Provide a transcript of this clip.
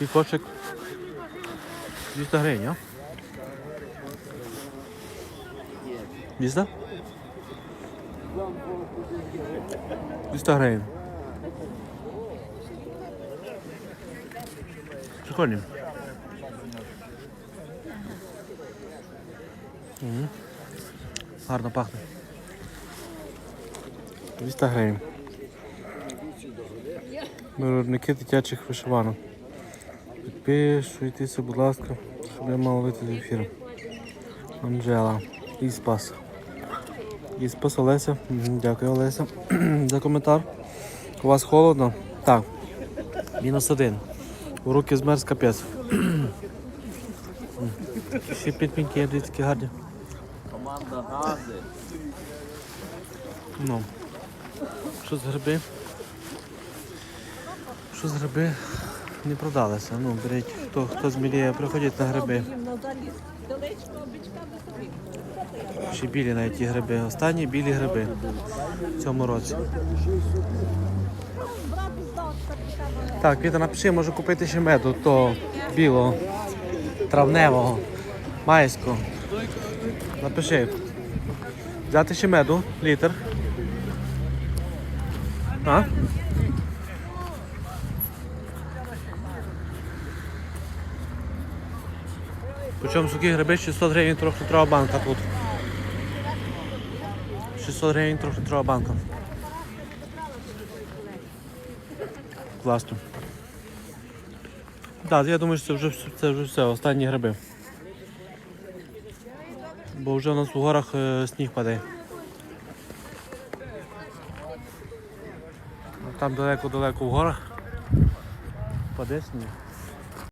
Такий кошик 200 гривень, а? 200? 200 гривень. Прикольні. Мгм. Гарно пахне. 200 гривень. Виробники дитячих вишиванок. Підпишуйтеся, будь ласка, щоб я мав вийти з ефіру. Анжела. І спас. І спас Олеся. Дякую, Олеся, за коментар. У вас холодно? Так. Мінус один. У руки змерз капець. Ще підпіньки, дивіться, такі гарні. Команда гази. Ну. Що з гриби? Що з гриби? Не продалися. Ну, беріть, хто, хто зміліє, приходіть на гриби. Ще білі навіть ті гриби. Останні білі гриби в цьому році. Так, Віта, напиши, можу купити ще меду, то білого, травневого, майського. Напиши. Взяти ще меду, літр. А? Причому суки гриби 600 гривень трьохлітрова банка тут. 600 гривень трьохлітрова банка. Класно. Так, я думаю, що це вже, це вже все, останні гриби. Бо вже у нас у горах е, сніг падає. Там далеко-далеко в горах. Паде сніг.